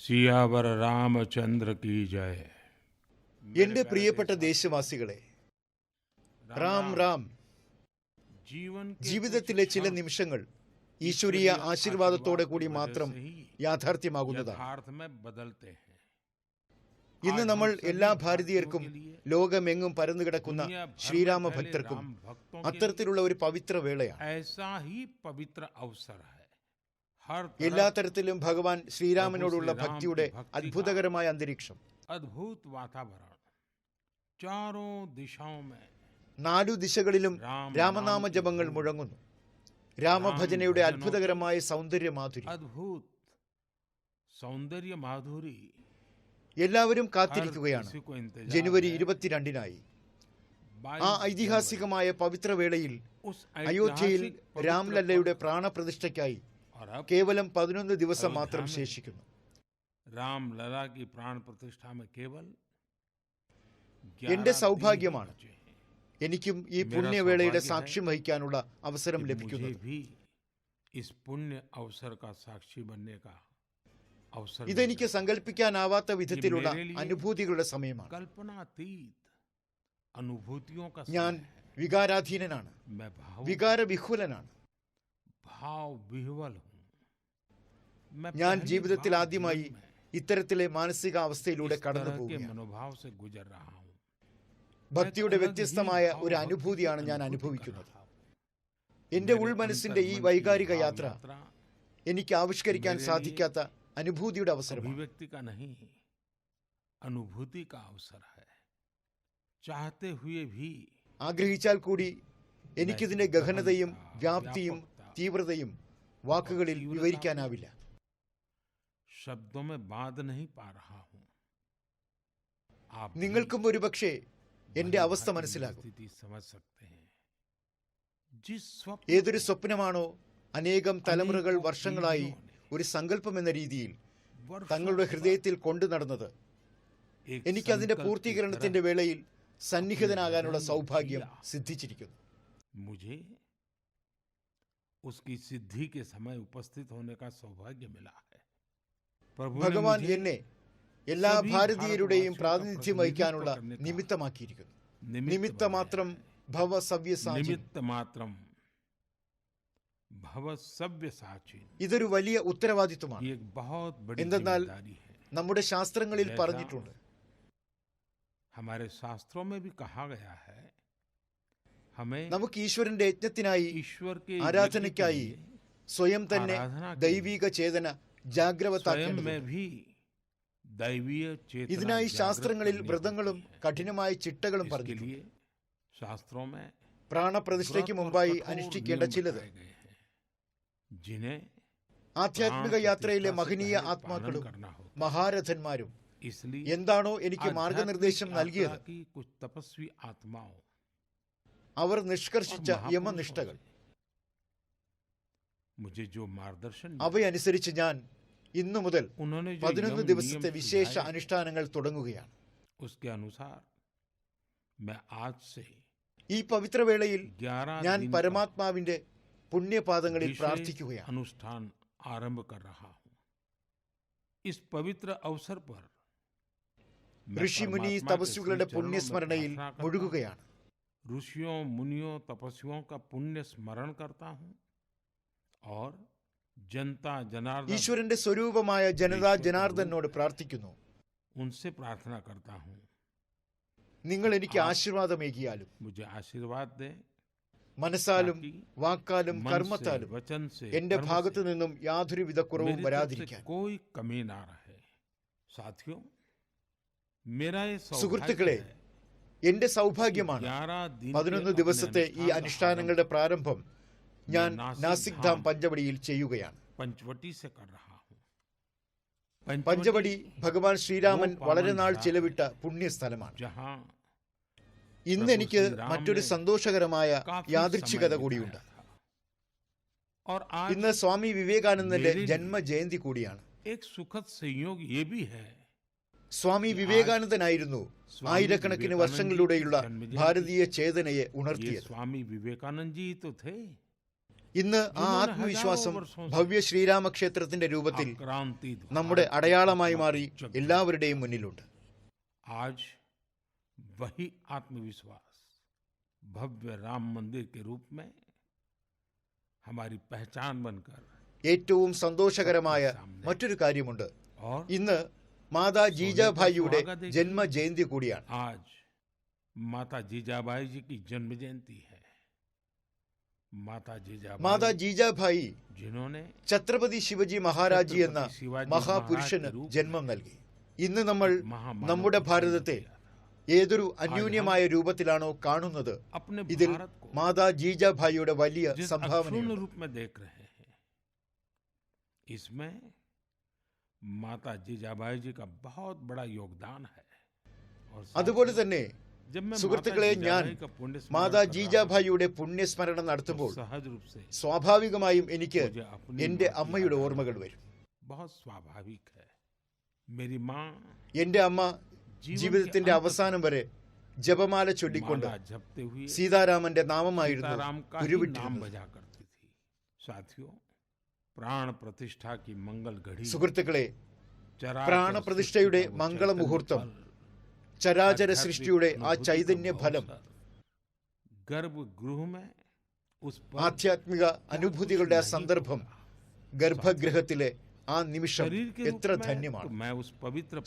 സിയാവർ Ramachandra key Jaya. എന്റെ പ്രിയപ്പെട്ട ദേശവാസികളെ റാം റാം ജീവിതത്തിലെ ചില നിമിഷങ്ങൾ ഈശ്വരീയ ആശീർവാദത്തോടെ കൂടി മാത്രം യാഥാർത്ഥ്യമാകുന്നതാണ്. ഇന്ന് നമ്മൾ എല്ലാ ഭാരതീയർക്കും ലോകമെങ്ങും പരന്നു കിടക്കുന്ന ശ്രീരാമ ഭക്തർക്കും അത്തരത്തിലുള്ള ഒരു പവിത്ര വേളയാണ്. എല്ലാ തരത്തിലും ഭഗവാൻ ശ്രീരാമനോടുള്ള ഭക്തിയുടെ അത്ഭുതകരമായ അന്തരീക്ഷം. അത്ഭുത നാലു ദിശകളിലും രാമനാമ ജപങ്ങൾ മുഴങ്ങുന്നു. രാമഭജനയുടെ അത്ഭുതകരമായ സൗന്ദര്യ മാധുരി അത്ഭുത സൗന്ദര്യ മാധുരി എല്ലാവരും കാത്തിരിക്കുകയാണ്. ജനുവരി ഇരുപത്തിരണ്ടിനായി. ആ ഐതിഹാസികമായ പവിത്രവേളയിൽ അയോധ്യയിൽ രാംലല്ലയുടെ പ്രാണപ്രതിഷ്ഠയ്ക്കായി കേവലം പതിനൊന്ന് ദിവസം മാത്രം ശേഷിക്കുന്നു രാം ലലാ പ്രാണ കേവൽ എന്റെ സൗഭാഗ്യമാണ് എനിക്കും ഈ പുണ്യവേളയുടെ സാക്ഷ്യം വഹിക്കാനുള്ള അവസരം ലഭിക്കുന്നു ഇതെനിക്ക് സങ്കല്പിക്കാനാവാത്ത വിധത്തിലുള്ള അനുഭൂതികളുടെ സമയമാണ്। ഞാൻ വികാരാധീനനാണ്। വികാരവിഹുലനാണ്। ഞാൻ ജീവിതത്തിൽ ആദ്യമായി ഇത്തരത്തിലെ മാനസികാവസ്ഥയിലൂടെ കടന്നു പോകുകയാണ് ഭക്തിയുടെ വ്യത്യസ്തമായ ഒരു അനുഭൂതിയാണ് ഞാൻ അനുഭവിക്കുന്നത്. എന്റെ ഉൾമനസ്സിന്റെ ഈ വൈകാരിക യാത്ര എനിക്ക് ആവിഷ്കരിക്കാൻ സാധിക്കാത്ത അനുഭൂതിയുടെ അവസരമാണ്. അനുഭൂതി ആഗ്രഹിച്ചാൽ കൂടി എനിക്കിതിന്റെ ഗഹനതയും വ്യാപ്തിയും തീവ്രതയും വാക്കുകളിൽ വിവരിക്കാനാവില്ല. ശബ്ദം ബാധ നഹി പാ നിങ്ങൾക്കും ഒരുപക്ഷെ എന്റെ അവസ്ഥ മനസ്സിലാകും। ഏതൊരു സ്വപ്നമാണോ അനേകം തലമുറകൾ വർഷങ്ങളായി ഒരു സങ്കല്പം എന്ന രീതിയിൽ തങ്ങളുടെ ഹൃദയത്തിൽ കൊണ്ടു നടന്നത്. എനിക്കതിന്റെ പൂർത്തീകരണത്തിന്റെ വേളയിൽ സന്നിഹിതനാകാനുള്ള സൗഭാഗ്യം സിദ്ധിച്ചിരിക്കുന്നു. സിദ്ധിക്ക് സമയം ഉപസ്ഥിത് സൗഭാഗ്യമില്ല ഭഗവാൻ मुझे എന്നെ എല്ലാ സഭി ഭാരതീയരുടെയും ഭാരതവാസികളുടെ പ്രാതിനിധ്യം വഹിക്കാനുള്ള പ്രതിനിധിത്വം करने का നിമിത്തമാക്കിയിരിക്കുന്നു निमित्त നിമിത്ത बनाया മാത്രം है। ഭവസവ്യസാചി निमित्त मात्रम भव सव्य साचिन ഇതൊരു വലിയ ഉത്തരവാദിത്വമാണ് ये एक बहुत बड़ी എന്തെന്നാൽ जिम्मेदारी है നമ്മുടെ ശാസ്ത്രങ്ങളിൽ जैसा പറഞ്ഞിട്ടുണ്ട് हमारे शास्त्रों में भी कहा गया है हमें നമുക്ക് ഈശ്വരന്റെ യജ്ഞത്തിനായി ईश्वर के ആരാധനയ്ക്കായി यज्ञ के लिए സ്വയം തന്നെ ആരാധന के ദൈവിക ചേതന स्वयं ജാഗ്രവത്താക്കേണ്ടതുണ്ട് ഇതിനായി ശാസ്ത്രങ്ങളിൽ വ്രതങ്ങളും കഠിനമായ ചിട്ടകളും പറഞ്ഞു പ്രാണപ്രതിഷ്ഠയ്ക്ക് മുമ്പായി അനുഷ്ഠിക്കേണ്ട ചിലത്. ആധ്യാത്മിക യാത്രയിലെ മഹനീയ ആത്മാക്കളും മഹാരഥന്മാരും എന്താണോ എനിക്ക് മാർഗനിർദ്ദേശം നൽകിയത്. അവർ നിഷ്കർഷിച്ച യമനിഷ്ഠകൾ. അവയനുസരിച്ച് ഞാൻ ഇന്നു മുതൽ उन्होंने जो പതിനൊന്ന് यम ദിവസത്തെ नियम വിശേഷ सुझाए, അനുഷ്ഠാനങ്ങൾ തുടങ്ങുകയാണ് उसके अनुसार मैं आज से ഈ പവിത്രവേളയിൽ 11 ഞാൻ दिन का പരമാത്മാവിന്റെ പുണ്യപാദങ്ങളിൽ विशेष പ്രാർത്ഥിക്കുകയാണ് अनुष्ठान आरंभ कर रहा हूँ इस पवित्र अवसर पर मैं ഋഷിമുനി परमात्मा के തപസ്വികളുടെ श्री चरणों में പുണ്യസ്മരണയിൽ प्रार्थना करता हूँ। മുഴുകുകയാണ് ऋषियों मुनियों तपस्वियों का पुण्य स्मरण ഈശ്വരന്റെ സ്വരൂപമായ ജനതാ ജനാർദ്ദനോട് പ്രാർത്ഥിക്കുന്നു. നിങ്ങൾ എനിക്ക് ആശീർവാദമേകിയാലും മനസ്സാലും വാക്കാലും കർമ്മത്താലും എന്റെ ഭാഗത്തു നിന്നും യാതൊരുവിധ കുറവും വരാതിരിക്കാൻ. സുഹൃത്തുക്കളെ എന്റെ സൗഭാഗ്യമാണ് പതിനൊന്ന് ദിവസത്തെ ഈ അനുഷ്ഠാനങ്ങളുടെ പ്രാരംഭം. ഞാൻ നാസിക് ധാം പഞ്ചവടിയിൽ ചെയ്യുകയാണ്. പഞ്ചവടി ഭഗവാൻ ശ്രീരാമൻ വളരെ നാൾ ചിലവിട്ട പുണ്യസ്ഥലമാണ്. ഇന്ന് എനിക്ക് മറ്റൊരു സന്തോഷകരമായ യാദൃച്ഛികത കൂടിയുണ്ട് ഇന്ന് സ്വാമി വിവേകാനന്ദന്റെ ജന്മജയന്തി കൂടിയാണ്. സ്വാമി വിവേകാനന്ദനായിരുന്നു ആയിരക്കണക്കിന് വർഷങ്ങളിലൂടെയുള്ള ഭാരതീയ ചേതനയെ ഉണർത്തിയത്. സ്വാമി വിവേകാനന്ദജി ഇന്ന് ആ ആത്മവിശ്വാസം ഭവ്യ ശ്രീരാമക്ഷേത്രത്തിന്റെ രൂപത്തിൽ നമ്മുടെ അടയാളമായി മാറി എല്ലാവരുടെയും മുന്നിലുണ്ട്. ആജ് വഹി ആത്മവിശ്വാസ്. ഭവ്യ രാം മന്ദിർ പഹചാൻ ബൻകർ. ഏറ്റവും സന്തോഷകരമായ മറ്റൊരു കാര്യമുണ്ട്. ഇന്ന് മാതാ ജീജാഭായിയുടെ ജന്മജയന്തി കൂടിയാണ്. ആജ് മാതാ ജീജാഭായി ജി ജന്മജയന്തി. മാതാ ജീജാ മാതാ ജീജാഭായി ഛത്രപതി ശിവജി മഹാരാജി എന്ന മഹാപുരുഷന് ജന്മം നൽകി. ഇന്ന് നമ്മൾ നമ്മുടെ ഭാരതത്തെ ഏതൊരു അന്യൂന്യമായ രൂപത്തിലാണോ കാണുന്നത് ഇതിൽ മാതാ ജീജാഭായിയുടെ വലിയ സംഭാവന മാതാ ജീജാഭായി ജി കാ ബഹുത് ബഡാ യോഗദാൻ അതുപോലെ തന്നെ സുഹൃത്തുക്കളെ ഞാൻ മാതാ ജീജാഭായിയുടെ പുണ്യസ്മരണം നടത്തുമ്പോൾ സ്വാഭാവികമായും എനിക്ക് എന്റെ അമ്മയുടെ ഓർമ്മകൾ വരും. എന്റെ അമ്മ ജീവിതത്തിന്റെ അവസാനം വരെ ജപമാല ചൊല്ലിക്കൊണ്ട് സീതാരാമന്റെ നാമമായിരുന്നു സുഹൃത്തുക്കളെ പ്രാണപ്രതിഷ്ഠയുടെ മംഗളമുഹൂർത്തം ചരാചര സൃഷ്ടിയുടെ ആ ചൈതന്യ ഫലം. ആധ്യാത്മിക അനുഭൂതികളുടെ ആ സന്ദർഭം ഗർഭഗൃഹത്തിലെ ആ നിമിഷം എത്ര ധന്യമാണ്.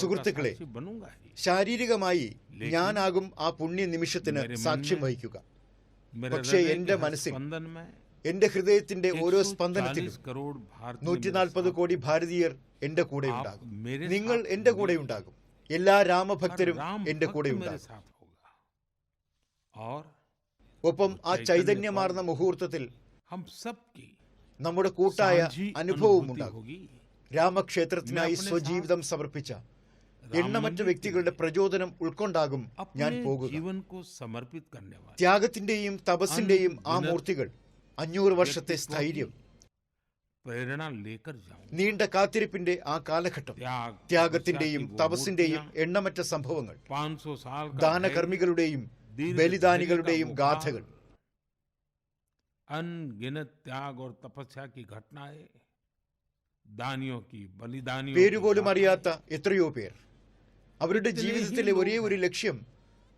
സുഹൃത്തുക്കളെ ശാരീരികമായി ഞാനാകും ആ പുണ്യ നിമിഷത്തിന് സാക്ഷ്യം വഹിക്കുക. പക്ഷേ എന്റെ മനസ്സിൽ എന്റെ ഹൃദയത്തിന്റെ ഓരോ സ്പന്ദനത്തിലും നൂറ്റി നാൽപ്പത് കോടി ഭാരതീയർ എന്റെ കൂടെ ഉണ്ടാകും. നിങ്ങൾ എന്റെ കൂടെ ഉണ്ടാകും. എല്ലാ രാമഭക്തരും എന്റെ കൂടെ ഒപ്പം ആ ചൈതന്യമാർന്ന മുഹൂർത്തത്തിൽ നമ്മുടെ കൂട്ടായ അനുഭവവും ഉണ്ടാകും. രാമക്ഷേത്രത്തിനായി സ്വജീവിതം സമർപ്പിച്ച എണ്ണമറ്റ വ്യക്തികളുടെ പ്രചോദനം ഉൾക്കൊണ്ടാകും ഞാൻ പോകുക. ത്യാഗത്തിന്റെയും തപസിന്റെയും ആ മൂർത്തികൾ അഞ്ഞൂറ് വർഷത്തെ സ്ഥൈര്യം. പ്രേരണ നീണ്ട കാത്തിരിപ്പിന്റെ ആ കാലഘട്ടം ത്യാഗത്തിന്റെയും തപസിന്റെയും എണ്ണമറ്റ സംഭവങ്ങൾ ദാനകർമ്മികളുടെയും ബലിദാനികളുടെയും ഗാഥകൾ. അൻഗിനത് പേരുപോലും അറിയാത്ത എത്രയോ പേർ. അവരുടെ ജീവിതത്തിലെ ഒരേ ഒരു ലക്ഷ്യം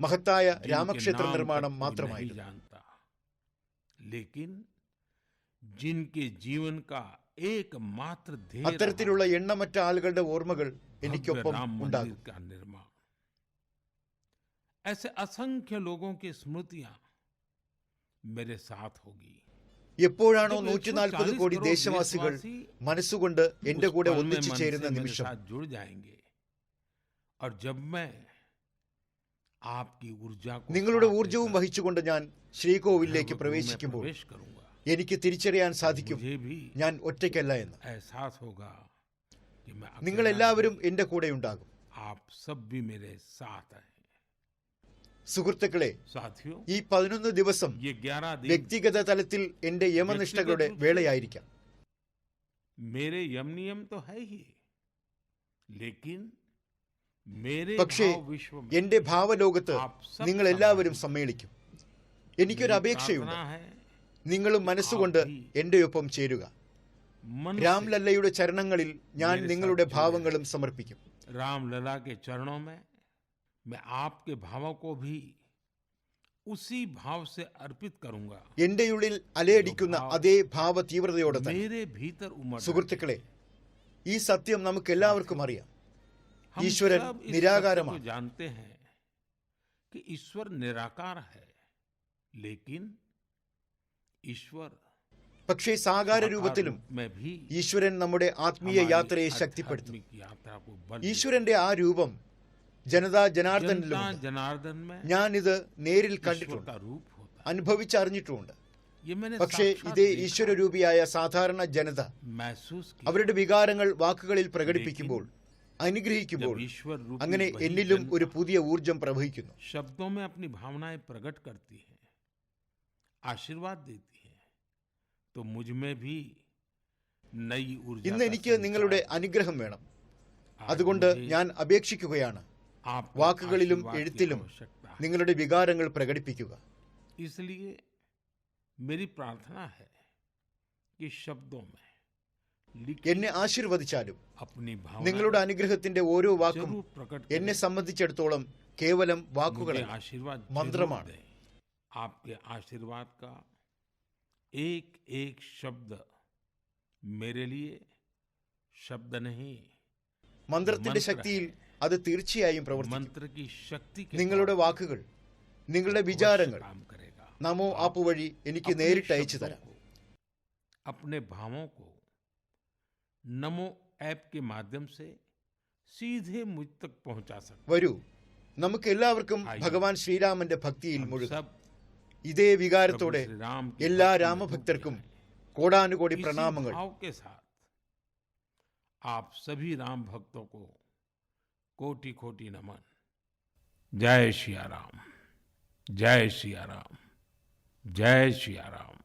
മഹത്തായ രാമക്ഷേത്ര നിർമ്മാണം മാത്രമായിരുന്നു. അത്തരത്തിലുള്ള എണ്ണമറ്റ ആളുകളുടെ ഓർമ്മകൾ भव्य എനിക്കൊപ്പം राम ഉണ്ടാകും मंदिर का निर्माण ऐसे असंख्य लोगों की स्मृतियां मेरे साथ होगी എപ്പോഴാണോ जब നൂറ്റി 140 നാൽപ്പത് കോടി करोड़ ദേശവാസികൾ देशवासी മനസ്സുകൊണ്ട് എന്റെ उस കൂടെ पल में ഒന്നിച്ചു मन ചേരുന്ന से मेरे നിമിഷം साथ जुड़ जाएंगे और जब मैं आपकी ऊर्जा को നിങ്ങളുടെ साथ ഊർജവും लेकर വഹിച്ചുകൊണ്ട് ഞാൻ ശ്രീകോവിലേക്ക് गर्भगृह में പ്രവേശിക്കുമ്പോൾ प्रवेश करूंगा എനിക്ക് തിരിച്ചറിയാൻ സാധിക്കും. ഞാൻ ഒറ്റയ്ക്കല്ല എന്ന്. നിങ്ങൾ എല്ലാവരും എന്റെ കൂടെ ഉണ്ടാകും. സുഹൃത്തുക്കളെ ഈ പതിനൊന്ന് ദിവസം വ്യക്തിഗത തലത്തിൽ എന്റെ യമനിഷ്ഠകളുടെ വേളയായിരിക്കാം. പക്ഷേ എന്റെ ഭാവലോകത്ത് നിങ്ങൾ എല്ലാവരും സമ്മേളിക്കും. എനിക്കൊരു അപേക്ഷയുണ്ട്. നിങ്ങളും മനസ്സുകൊണ്ട് എന്റെ ഒപ്പം ചേരുക मन രാം से ലല്ലയുടെ ചരണങ്ങളിൽ ഞാൻ मेरे നിങ്ങളുടെ साथ जुड़े ഭാവങ്ങളും സമർപ്പിക്കും राम लला के चरणों में मैं आपके भावों को भी उसी भाव से अर्पित करूंगा എന്റെ ഉള്ളിൽ അലയടിക്കുന്ന അതേ ഭാവ തീവ്രതയോടെ തന്നെ मेरे भीतर उमड़ സുഹൃത്തുക്കളെ ഈ സത്യം നമുക്ക് എല്ലാവർക്കും അറിയാം हम ईश्वरन सब इस निराकारमान। सत्य को जानते हैं कि ईश्वर निराकार है लेकिन ईश्वर പക്ഷേ സാകാര രൂപത്തിലും ഈശ്വരൻ നമ്മുടെ ആത്മീയ യാത്രയെ ശക്തിപ്പെടുത്തും. ഈശ്വരന്റെ ആ രൂപം ജനതാ ജനാർദ്ദനിലും ഞാനിത് നേരിൽ കണ്ടിട്ടുണ്ട്. അനുഭവിച്ചറിഞ്ഞിട്ടുമുണ്ട് പക്ഷേ ഇതേ ഈശ്വരരൂപിയായ സാധാരണ ജനത അവരുടെ വികാരങ്ങൾ വാക്കുകളിൽ പ്രകടിപ്പിക്കുമ്പോൾ അനുഗ്രഹിക്കുമ്പോൾ അങ്ങനെ എന്നിലും ഒരു പുതിയ ഊർജം പ്രവഹിക്കുന്നു. ശബ്ദോമേ അപ്നി ഭാവനയെ പ്രകട കർത്തി ആശീർവാദ് ദേത്തി. ഇന്ന് എനിക്ക് നിങ്ങളുടെ അനുഗ്രഹം വേണം. അതുകൊണ്ട് ഞാൻ അപേക്ഷിക്കുകയാണ്. വാക്കുകളിലും എഴുത്തിലും നിങ്ങളുടെ വികാരങ്ങൾ പ്രകടിപ്പിക്കുക. എന്നെ ആശീർവദിച്ചാലും നിങ്ങളുടെ അനുഗ്രഹത്തിന്റെ ഓരോ വാക്കും എന്നെ സംബന്ധിച്ചിടത്തോളം കേവലം വാക്കുകളെ മന്ത്രമാണ്. ആശീർവാദ एक एक शब्द मेरे लिए शब्द नहीं മന്ത്രത്തിന്റെ മന്ത്ര. ശക്തിയിൽ അത് തീർച്ചയായും പ്രവർത്തിക്കും मंत्र की शक्ति के നിങ്ങളുടെ तौर पर വാക്കുകൾ നിങ്ങളുടെ अवश्य വിചാരങ്ങൾ काम करेगा നമോ ആപ്പ് വഴി എനിക്ക് अपने നേരിട്ട് അയച്ചു शब्दों തരാം को, अपने भावों को नमो ऐप के माध्यम से सीधे मुझ तक पहुंचा सकते വരൂ നമുക്ക് എല്ലാവർക്കും ആയി. ഭഗവാൻ ശ്രീരാമന്റെ ഭക്തിയിൽ हम മുഴുകാം सब ഇതേ प्रभु വികാരത്തോടെ श्री राम की എല്ലാ भक्ति में രാമഭക്തർക്കും डूब जाएं। കോടാനുകോടി इसी പ്രണാമങ്ങൾ भाव के साथ आप सभी राम भक्तों को कोटि कोटि नमन जय सिया राम जय सिया राम जय सिया राम